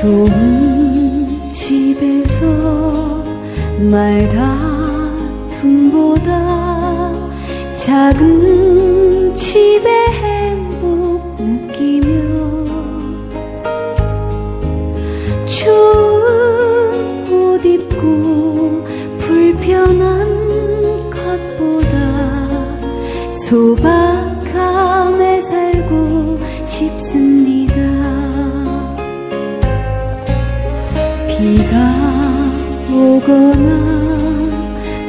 좋은 집에서 말다툼보다 작은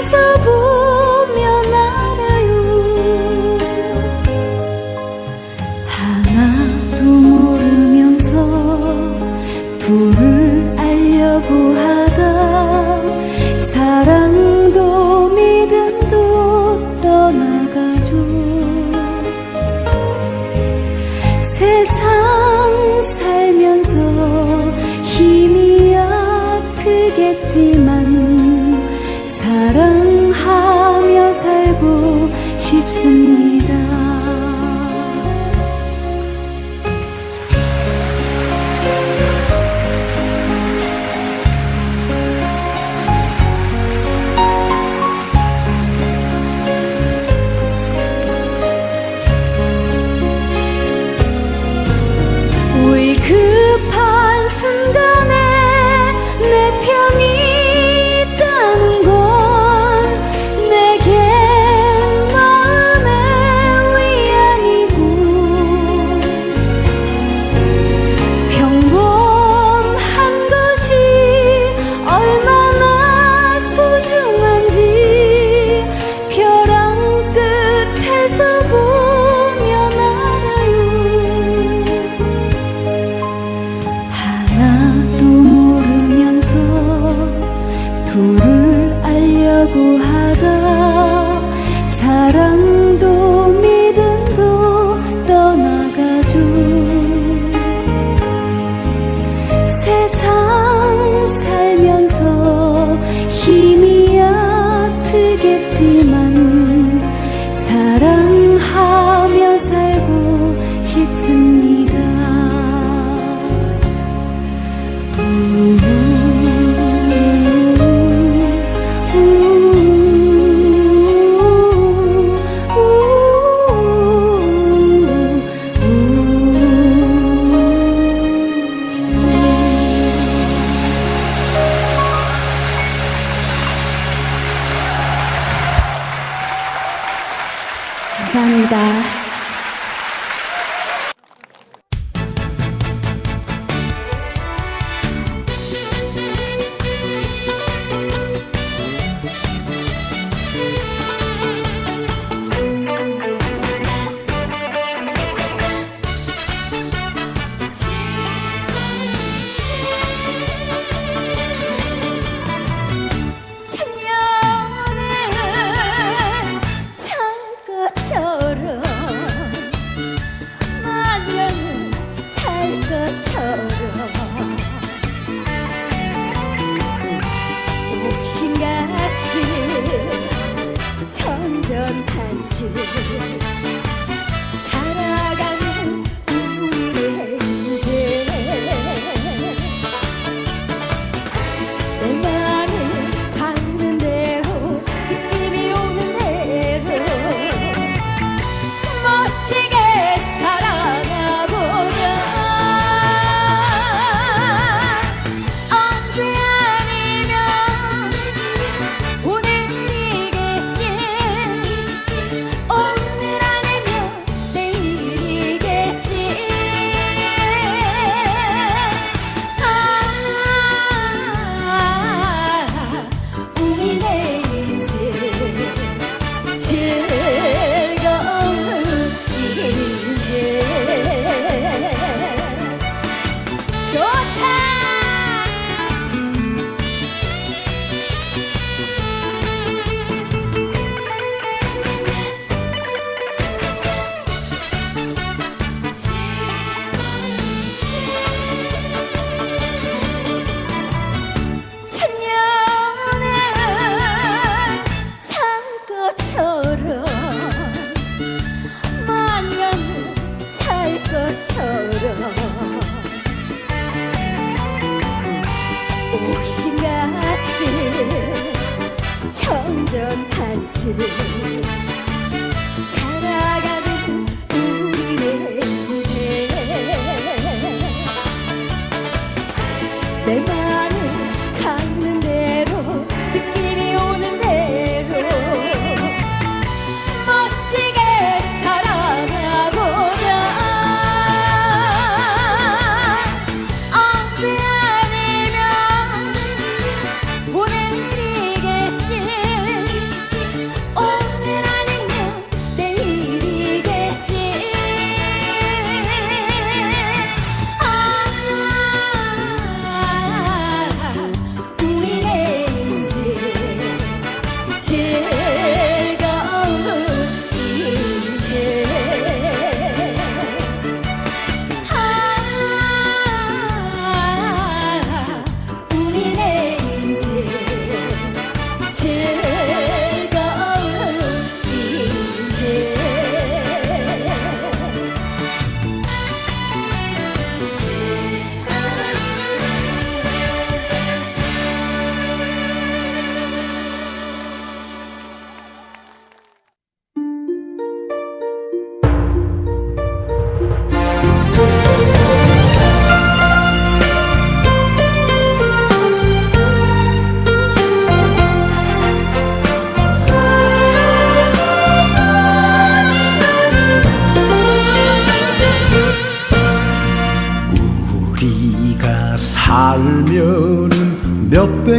끝에서 보면 알아요. 하나도 모르면서 둘을 알려고 하다 사랑도 믿음도 떠나가죠. 세상 살면서 힘이 아프겠지만 사랑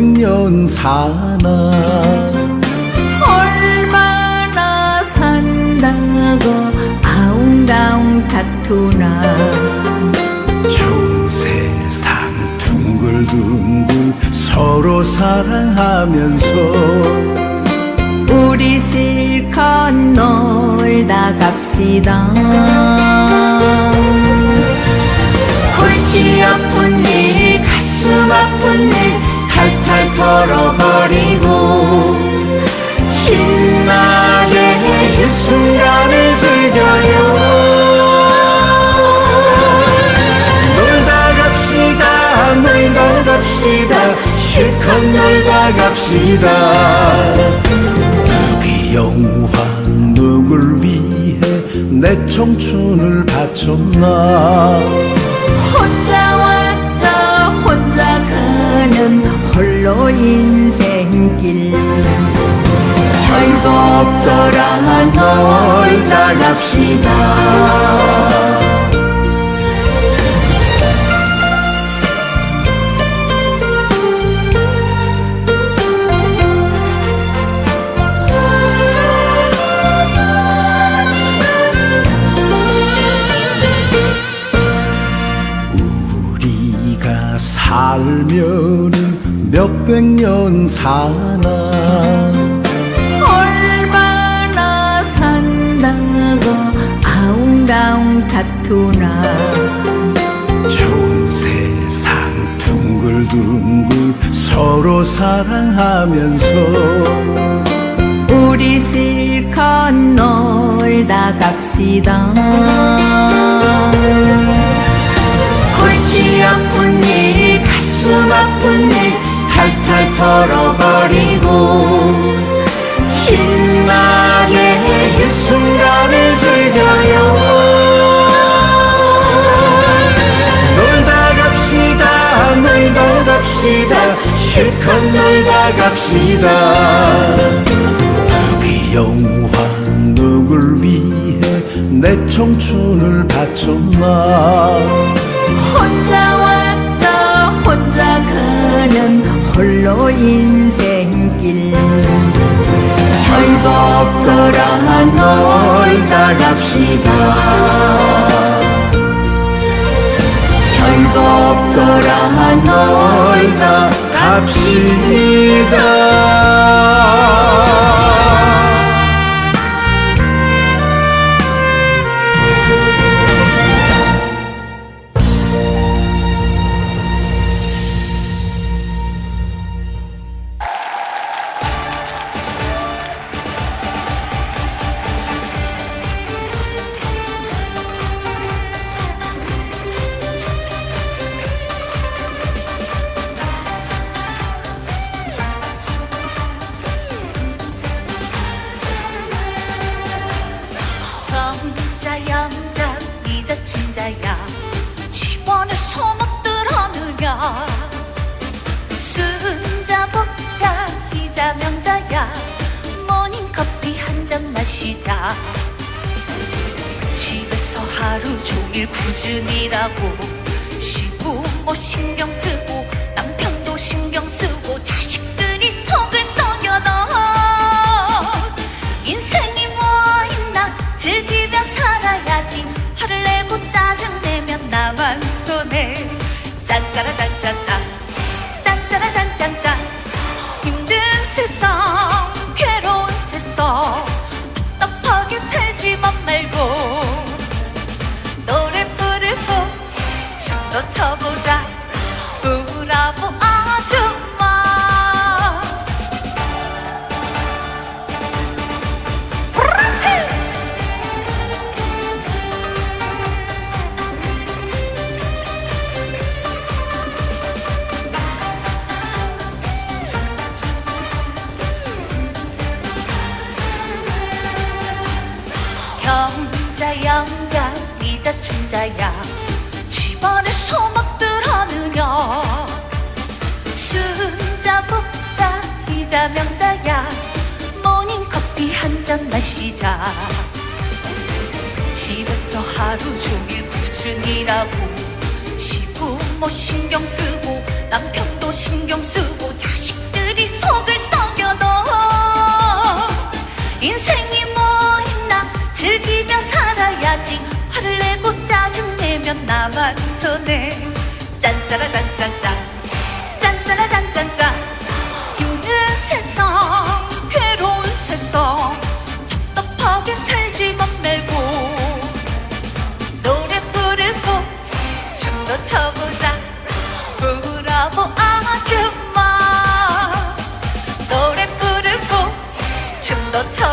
백년 사나. 얼마나 산다고 아웅다웅 다투나. 좋은 세상 둥글둥글 서로 사랑하면서. 우리 실컷 놀다 갑시다. 골치 아픈 일 가슴 아픈 일 털어버리고 신나게 이 순간을 즐겨요. 놀다 갑시다 놀다 갑시다 실컷 놀다 갑시다. 누기 영화 누굴 위해 내 청춘을 바쳤나 인생길. 별거 없더라. 놀다 갑시다 몇백 년 사나. 얼마나 산다고 아웅다웅 다투나. 좋은 세상 둥글둥글 서로 사랑하면서. 우리 실컷 놀다 갑시다. 골치 아픈 일 가슴 아픈 일 털어버리고 신나게 이 순간을 즐겨요. 놀다 갑시다 놀다 갑시다 실컷 놀다 갑시다. 누기 영화 누굴 위해 내 청춘을 바쳤나? 혼자 왔다 혼자 가는 홀로 인생길. 별거 없더라 놀다 갑시다. 별거 없더라 놀다 갑시다 종일 꾸준이라고. 시부모 신경 쓰고 춤도 춰보자. 브라보 아줌마. 경자 양자 이자 춘자야 집안에 소먹들 하느냐? 순자 복자 이자 명자야. 모닝커피 한 잔 마시자. 집에서 하루 종일 꾸준이라고 시부모 신경 쓰고 남편도 신경 쓰고 자식들이 속을 10년 남은 손에. 짠짜라 짠짠짠 짠짜라 짠짠짠 힘든 세상 괴로운 세상. 답답하게 살지만 말고. 노래 부르고 춤도 춰보자. 부라보 아줌마. 노래 부르고 춤도 춰.